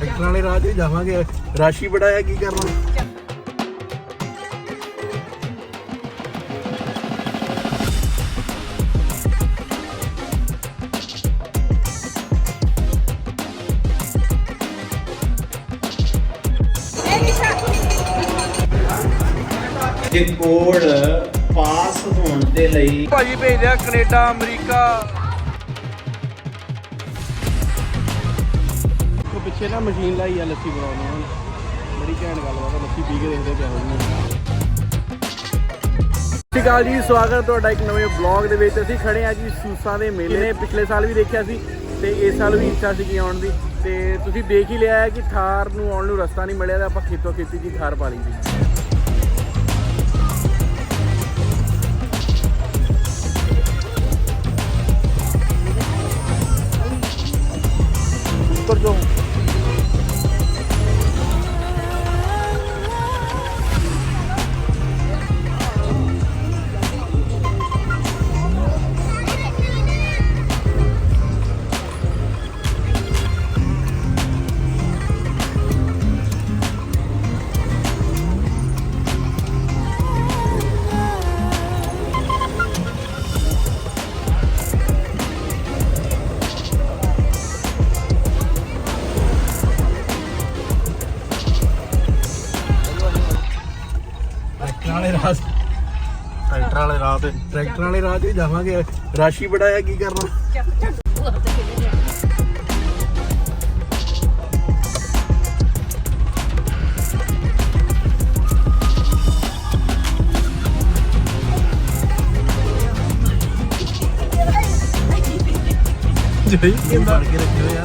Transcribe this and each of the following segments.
ਟਰੈਕਟਰਾਂ ਵਾਲੇ ਰਾਹ 'ਚ ਜਾਵਾਂਗੇ। ਰਾਸ਼ੀ ਬੜਾ ਹੈ ਕੀ ਕਰਨਾ? ਜੇ ਕੋਡ ਪਾਸ ਹੋਣ ਦੇ ਲਈ ਭਾਜੀ ਭੇਜਦੇ ਆ ਕੈਨੇਡਾ ਅਮਰੀਕਾ। ਉਹ ਪਿੱਛੇ ਨਾ ਮਸ਼ੀਨ ਲਾਈ ਆ ਲੱਸੀ ਬਣਾਉਣ ਨੂੰ ਬੜੀ ਘੈਂਟ ਗੱਲ ਬਾਤ ਲੱਸੀ ਪੀ ਕੇ ਦੇਖਦੇ ਪਿਆ ਹੋਊਗਾ ਸਤਿ ਸ਼੍ਰੀ ਅਕਾਲ ਜੀ ਸਵਾਗਤ ਹੈ ਤੁਹਾਡਾ ਇੱਕ ਨਵੇਂ ਵਲੌਗ ਦੇ ਵਿੱਚ। ਅਸੀਂ ਖੜੇ ਆ ਜੀ ਸੂਸਾਂ ਦੇ ਮੇਲੇ। ਨੇ ਪਿਛਲੇ ਸਾਲ ਵੀ ਦੇਖਿਆ ਸੀ ਤੇ ਇਸ ਸਾਲ ਵੀ ਇੱਛਾ ਸੀ ਆਉਣ ਦੀ। ਤੇ ਤੁਸੀਂ ਦੇਖ ਹੀ ਲਿਆ ਹੈ ਕਿ ਥਾਰ ਨੂੰ ਆਉਣ ਨੂੰ ਰਸਤਾ ਨਹੀਂ ਮਿਲਿਆ ਤਾਂ ਆਪਾਂ ਖੇਤੋਂ ਖੇਤੀ ਜੀ ਥਾਰ ਪਾ ਲਈ ਸੀ ਵਾਲੇ ਰਾਹ ਟਰੈਕਟਰ ਵਾਲੇ ਰਾਹ ਤੇ। ਟਰੈਕਟਰ ਵਾਲੇ ਰਾਹ ਹੀ ਜਾਵਾਂਗੇ। ਰਾਸ਼ੀ ਬੜਾ ਹੈ ਕੀ ਕਰਨਾ? ਜਈ ਕੀ ਫੜ ਕੇ ਰੱਖਿਓ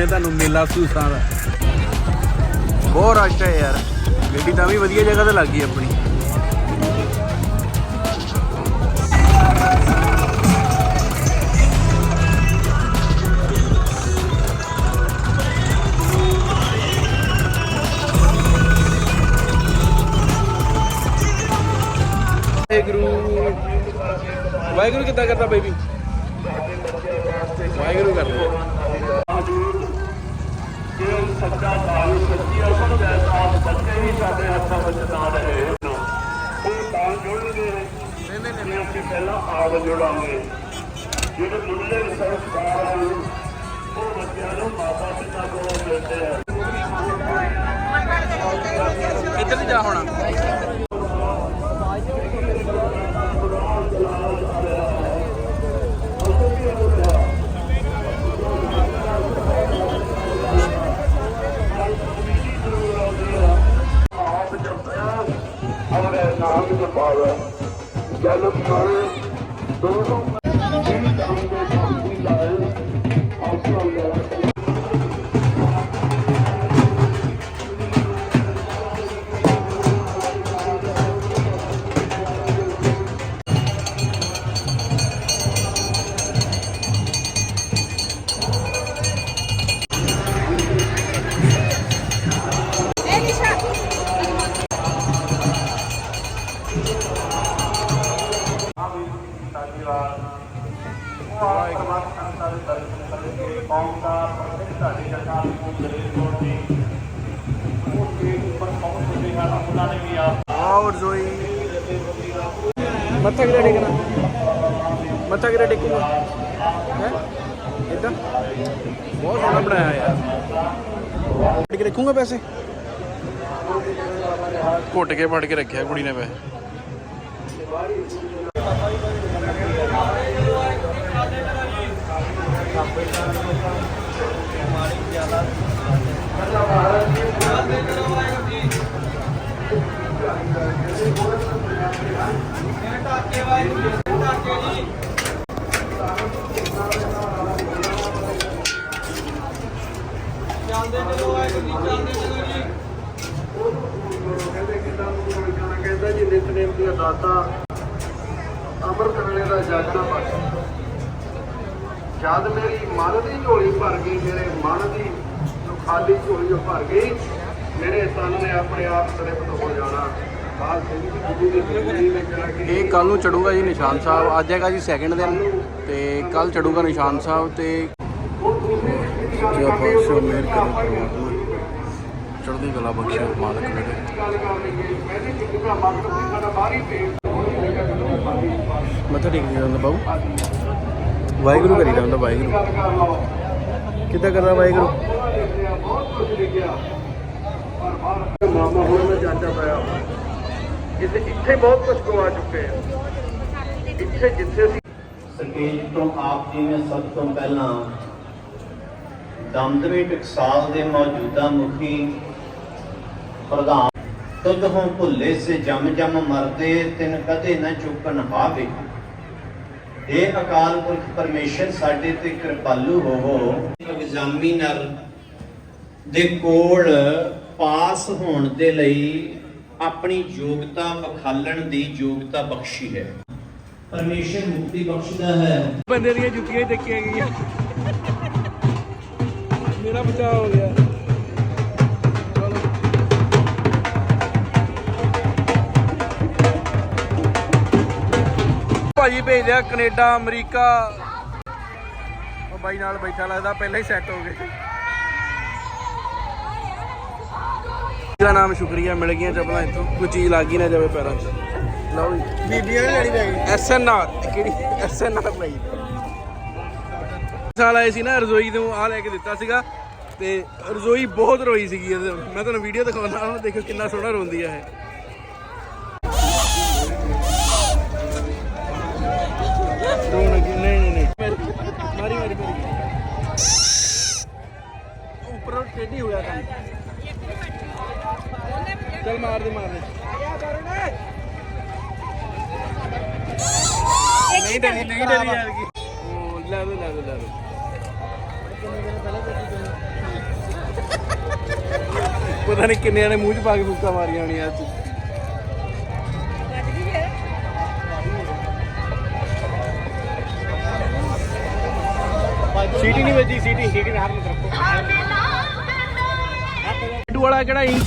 ਦਿਖਾਉਨੇ ਤੁਹਾਨੂੰ ਮੇਲਾ ਸੂਸਾਂ ਦਾ। ਬਹੁਤ ਰਸ਼ ਹੈ ਯਾਰ। ਗੱਡੀ ਤਾਂ ਵੀ ਵਧੀਆ ਜਗ੍ਹਾ ਤੇ ਲੱਗ ਗਈ ਆਪਣੀ। ਵਾਹਿਗੁਰੂ। ਵਾਹਿਗੁਰੂ ਕਿੱਦਾਂ ਕਰਦਾ ਬੇਬੀ ਵਾਹਿਗੁਰੂ ਕਰਦਾ ਜੇ ਸੱਚਾ ਭਾਵ ਸੱਚੀ ਅਸਲ ਵੈਸਾ ਬੱਚੇ ਵੀ ਸਾਡੇ ਹੱਥਾਂ ਵਿੱਚ ਨਾ ਰਹੇ ਉਹ ਤਾਂ ਜੁੜਨਗੇ ਨਹੀਂ ਨਹੀਂ ਜੇ ਅਸੀਂ ਪਹਿਲਾਂ ਆਪ ਜੁੜਾਂਗੇ। ਜਿਹੜੇ ਮੁੱਢਲੇ ਸੰਸਕਾਰ ਹਨ ਉਹ ਬੱਚਿਆਂ ਨੂੰ ਮਾਤਾ ਪਿਤਾ ਕੋਲੋਂ ਮਿਲਦੇ ਆ। ਇੱਧਰ ਜਾ ਹੋਣਾ। ਢਾਡੀ ਜਗਾਲ ਨੂੰ ਗਰੀਬ ਕੋਲ ਦੀ ਉਹ ਸਟੇਜ ਉੱਪਰ ਪਹੁੰਚ ਚੁੱਕੇ ਹਨ ਉਹਨਾਂ ਨੇ ਵੀ ਆਪ ਆਓ ਰਜ਼ੋਈ ਮੱਥਾ ਕਿਹੜਾ ਟੇਕਣਾ ਮੱਥਾ ਕਿਹੜਾ ਟੇਕੂਗਾ ਹੈ ਇਦਾਂ ਬਹੁਤ ਸੋਹਣਾ ਬਣਾਇਆ ਯਾਰ ਟਿਕ ਰੱਖੂਗਾ ਪੈਸੇ ਘੁੱਟ ਕੇ ਫੜ ਕੇ ਰੱਖਿਆ ਕੁੜੀ ਨੇ ਪੈਸੇ ਕਹਿੰਦਾ ਜੀ ਨਿਤਨੇਮ ਦੀ ਦਾਤਾ ਅੰਮ੍ਰਿਤ ਵੇਲੇ ਦਾ ਜਾਗਣਾ ਬਸ ਜਦ ਮੇਰੀ ਮਨ ਦੀ ਝੋਲੀ ਭਰ ਗਈ ਮੇਰੇ ਮਨ ਦੀ ਜੋ ਖਾਲੀ ਝੋਲੀ ਭਰ ਗਈ ਮੇਰੇ ਤਨ ਨੇ ਆਪਣੇ ਆਪ ਤੜਪ ਹੋ ਜਾਣਾ। ਇਹ ਕੱਲ ਨੂੰ ਚੜੂਗਾ ਜੀ ਨਿਸ਼ਾਨ ਸਾਹਿਬ। ਅੱਜ ਹੈਗਾ ਜੀ ਸੈਕਿੰਡ ਦਿਨ ਤੇ ਕੱਲ ਚੜੂਗਾ ਨਿਸ਼ਾਨ ਸਾਹਿਬ ਤੇ ਜੇ ਪਾਤਸ਼ਾਹ ਮਿਹਰ ਕਰੇ ਚੜ੍ਹਦੀ ਕਲਾ ਬਖਸ਼ੇ ਮਾਲਕ ਮੇਰੇ ਜਿੱਦ ਮੱਥਾ ਟੇਕ ਜਾਂਦਾ ਬਾਬੂ ਵਾਹਿਗੁਰੂ ਕਰੀ ਜਾਂਦਾ ਵਾਹਿਗੁਰੂ। ਕਿੱਦਾਂ ਕਰਦਾ ਵਾਹਿਗੁਰੂ? ਮਾਮਾ ਹੁਣ ਮੈਂ ਜਾਂਚਾ ਪਿਆ ਇੱਥੇ ਇੱਥੇ ਬਹੁਤ ਕੁਝ ਗਵਾ ਚੁੱਕੇ ਆ ਇੱਥੇ ਜਿੱਥੇ ਅਸੀਂ ਸਟੇਜ ਤੋਂ ਆਪ ਜੀ ਨੇ ਸਭ ਤੋਂ ਪਹਿਲਾਂ ਦਮਦਮੀ ਟਕਸਾਲ ਦੇ ਮੌਜੂਦਾ ਮੁਖੀ ਪ੍ਰਧਾਨ। ਤੁਧ ਹੋਂ ਭੁੱਲੇ ਸੇ ਜਮ ਜਮ ਮਰਦੇ, ਤਿਨ ਕਦੇ ਨ ਚੁੱਕਣ ਹਾਵੇ ਇਹ ਅਕਾਲ ਪੁਰਖ ਪਰਮੇਸ਼ਰ, ਸਾਡੇ ਤੇ ਕਿਰਪਾਲੂ ਹੋਵੋ। ਐਗਜ਼ਾਮੀਨਰ ਦੇ ਕੋਲ ਪਾਸ ਹੋਣ ਦੇ ਲਈ ਆਪਣੀ ਯੋਗਤਾ ਵਿਖਾਲਣ ਦੀ ਯੋਗਤਾ ਬਖਸ਼ੀ ਹੈ। ਪਰਮੇਸ਼ਰ ਮੁਕਤੀ ਬਖਸ਼ਦਾ ਹੈ। ਬੰਦੇ ਦੀਆਂ ਜੁੱਤੀਆਂ ਹੀ ਦੇਖੀਆਂ ਗਈਆਂ। ਮੇਰਾ ਬਚਾਅ ਹੋ ਗਿਆ। ਭਾਜੀ ਭੇਜਦੇ ਆ ਕੈਨੇਡਾ ਅਮਰੀਕਾ। ਉਹ ਬਾਈ ਨਾਲ ਬੈਠਾ ਲੱਗਦਾ ਪਹਿਲਾਂ ਹੀ ਸੈੱਟ ਹੋ ਗਏ। ਦਾ ਨਾਮ ਸ਼ੁਕਰੀਆ ਮਿਲ ਗਈਆਂ ਚੱਪਲਾਂ ਇੱਥੋਂ। ਕੋਈ ਚੀਜ਼ ਲੱਗ ਹੀ ਨਾ ਜਾਵੇ ਪੈਰਾਂ 'ਚ। ਲਓ ਜੀ। ਬੀਬੀਆਂ ਨੇ ਲੈਣੀ ਪੈ ਗਈ। ਐਸ ਐਨ ਆਰ ਕਿਹੜੀ ਐਸ ਐਨ ਆਰ ਲਈ ਸਾਲ ਆਏ ਸੀ ਨਾ ਰਜ਼ੋਈ ਨੂੰ ਆ ਲੈ ਕੇ ਦਿੱਤਾ ਸੀਗਾ। ਤੇ ਰਜ਼ੋਈ ਬਹੁਤ ਰੋਈ ਸੀਗੀ ਮੈਂ ਤੁਹਾਨੂੰ ਵੀਡੀਓ ਦਿਖਾਉਣਾ ਦੇਖੋ ਕਿੰਨਾ ਸੋਹਣਾ ਰੋਂਦੀ ਆ ਇਹ। ਰੋਣ ਲੱਗੀ ਨਹੀਂ ਨਹੀਂ ਨਹੀਂ ਮਾਰੀ ਮਾਰੀ ਮਾਰੀ ਉੱਪਰੋਂ ਟੇਢੀ ਹੋਇਆ ਕੰਮ ਚੱਲ ਮਾਰ ਦੇ ਮਾਰ ਦੇ ਨਹੀਂ ਡਰੀ ਨਹੀਂ ਡਰੀ ਯਾਰ ਕੀ ਲੈ ਦੋ ਲੈ ਦੋ ਲੈ ਦੋ ਪਤਾ ਨਹੀਂ ਕਿੰਨੇ ਨੇ ਮੂੰਹ 'ਚ ਪਾ ਕੇ ਫੂਕਾ ਮਾਰੀਆਂ ਹੋਣੀਆਂ ਅੱਜ। ਸੀਟੀ ਨਹੀਂ ਵੱਜੀ ਸੀਟੀ ਸੀਟੀ ਹਰ ਨੂੰ ਰੱਖੋ ਟੂ ਵਾਲਾ ਕਿਹੜਾ ਇੰਕ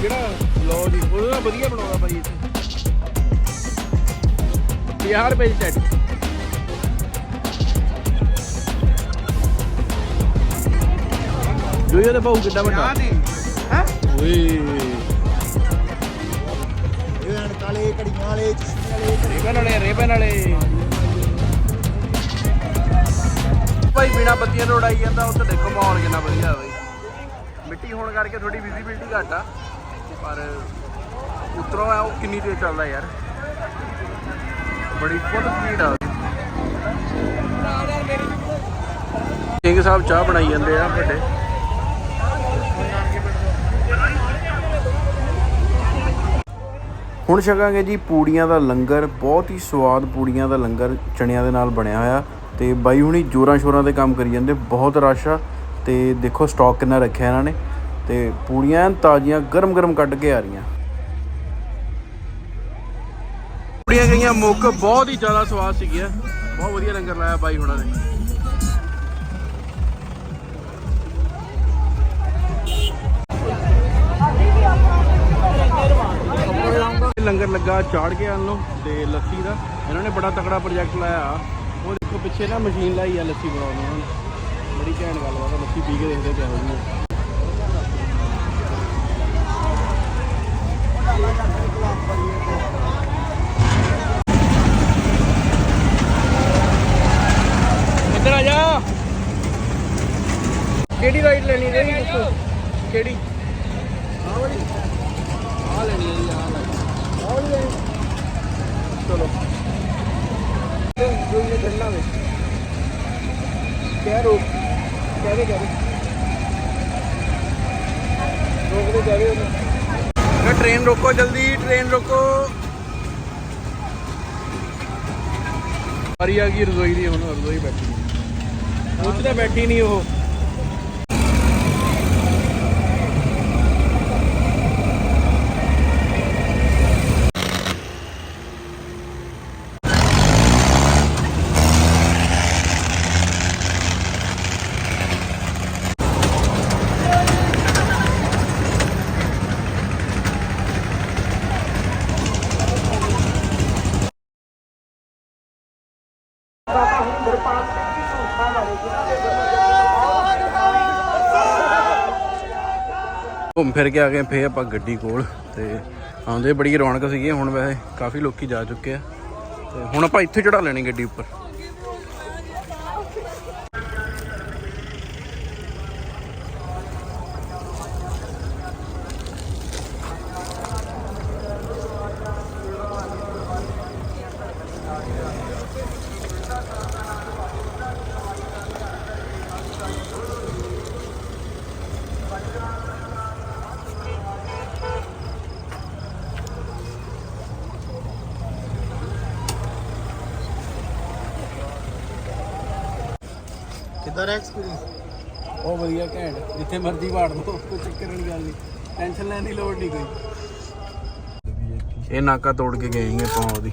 ਜਿਹੜਾ ਲੋ ਜੀ ਉਹਦਾ ਤਾਂ ਵਧੀਆ ਬਣਾਉਂਦਾ ਬਾਈ ਇੱਥੇ 50 ਰੁਪਏ ਦੀ ਟੈਟ ਜੋ ਇਹਦਾ ਬਾਹੂ ਕਿੱਡਾ ਵੱਡਾ। ਹੈ? ਓਏ। ਕਾਲੇ ਕੜੀਆਂ ਵਾਲੇ ਚਸ਼ਮੇ ਵਾਲੇ ਰੇਬਨ ਵਾਲੇ ਰੇਬਨ ਵਾਲੇ। ਭਾਈ ਬਿਨਾ ਬੱਤੀਆਂ ਤੋਂ ਉਡਾਈ ਜਾਂਦਾ, ਉੱਥੇ ਦੇਖੋ ਮਾਹੌਲ ਕਿੰਨਾ ਵਧੀਆ ਬਾਈ। ਮਿੱਟੀ ਹੋਣ ਕਰਕੇ ਥੋੜੀ ਵਿਜ਼ਿਬਿਲਟੀ ਘੱਟ ਆ, ਪਰ ਉਤਰੋਂ ਆ, ਉਹ ਕਿੰਨੀ ਤੇਜ਼ ਚੱਲਦਾ ਯਾਰ। ਬੜੀ ਫੁੱਲ ਸਪੀਡ ਆ ਸਿੰਘ ਸਾਹਿਬ ਚਾਹ ਬਣਾਈ ਜਾਂਦੇ ਆ ਵੱਡੇ। ਹੁਣ ਛਕਾਂਗੇ ਜੀ ਪੂੜੀਆਂ ਦਾ ਲੰਗਰ, ਬਹੁਤ ਹੀ ਸਵਾਦ ਪੂੜੀਆਂ ਦਾ ਲੰਗਰ ਚਣਿਆਂ ਦੇ ਨਾਲ ਬਣਿਆ ਹੋਇਆ। ਤੇ ਬਾਈ ਹੁਣੀ ਜੋਰਾਂ ਸ਼ੋਰਾਂ ਤੇ ਕੰਮ ਕਰੀ ਜਾਂਦੇ, ਬਹੁਤ ਰਸ਼ ਆ ਤੇ ਦੇਖੋ ਸਟਾਕ ਕਿੰਨਾ ਰੱਖਿਆ ਇਹਨਾਂ ਨੇ ਤੇ ਪੂੜੀਆਂ ਐਨ ਤਾਜ਼ੀਆਂ ਗਰਮ ਗਰਮ ਕੱਢ ਕੇ ਆ ਰਹੀਆਂ। ਪੂੜੀਆਂ ਗਈਆਂ, ਮੁੱਕ ਬਹੁਤ ਹੀ ਜ਼ਿਆਦਾ ਸਵਾਦ ਸੀਗੀਆਂ। ਬਹੁਤ ਵਧੀਆ ਲੰਗਰ ਲਾਇਆ ਬਾਈ ਹੁਣਾਂ ਨੇ। ਲੰਗਰ ਲੱਗਾ, ਚਾੜ ਕੇ ਆਨ ਨੂੰ ਤੇ ਲੱਸੀ ਦਾ। ਇਹਨਾਂ ਨੇ ਬੜਾ ਤਕੜਾ ਪ੍ਰੋਜੈਕਟ ਲਾਇਆ। ਉਹ ਦੇਖੋ, ਪਿੱਛੇ ਨਾ ਮਸ਼ੀਨ ਲਾਈ ਆ, ਲੱਸੀ ਬਣਾਉਣ ਨੂੰ ਬੜੀ ਘੈਂਟ ਗੱਲ ਆ ਲੱਸੀ ਪੀ ਕੇ ਦੇਖਦੇ ਕਿਹੋ ਜਿਹੀ ਆ। ਇੱਧਰ ਆ ਜਾ। ਕਿਹੜੀ ਰਾਈਡ ਲੈਣੀ ਰਹੀ ਦੱਸੋ? ਕਿਹੜੀ? ਆਹ ਵਾਲੀ। ਆਹ ਲੈਣੀ ਹੈ ਜੀ ਵਾਲੀ ਲੈਣੀ। ਚਲੋ। ਜੋ ਇਹ ਠੰਡਾ ਕਹਿ ਰੋਕ ਕਹਿ ਦੇ ਕਹਿ ਦੇ ਰੋਕ ਦੇ ਕਹਿ ਦੇ ਉਹਨੂੰ ਟ੍ਰੇਨ ਰੋਕੋ ਜਲਦੀ ਟ੍ਰੇਨ ਰੋਕੋ। ਵਾਰੀ ਆ ਗਈ ਰਜ਼ੋਈ ਦੀ, ਹੁਣ ਰਜ਼ੋਈ ਬੈਠੀ। ਉਹ 'ਚ ਤਾਂ ਬੈਠੀ ਨਹੀਂ ਉਹ। ਘੁੰਮ ਫਿਰ ਕੇ ਆ ਗਏ, ਫੇਰ ਆਪਾਂ ਗੱਡੀ ਕੋਲ ਤੇ ਆਉਂਦੇ ਬੜੀ ਰੌਣਕ ਸੀਗੀ, ਹੁਣ ਵੈਸੇ ਕਾਫੀ ਲੋਕੀ ਜਾ ਚੁੱਕੇ ਆ। ਤੇ ਹੁਣ ਆਪਾਂ ਇੱਥੇ ਚੜਾ ਲੈਣੀ ਗੱਡੀ ਉੱਪਰ। ਕਿੱਦਾਂ ਦਾ ਐਕਸਪੀਰੀਅੰਸ ਉਹ ਵਧੀਆ ਘੈਂਟ ਜਿੱਥੇ ਮਰਜ਼ੀ ਵਾੜ ਦੋ ਕੋਈ ਚੱਕਰ ਵਾਲੀ ਗੱਲ ਨਹੀਂ। ਟੈਨਸ਼ਨ ਲੈਣ ਦੀ ਲੋੜ ਨਹੀਂ ਕੋਈ। ਇਹ ਨਾਕਾ ਤੋੜ ਕੇ ਗਏ ਹੀ ਆਪਾਂ ਉਹਦੀ।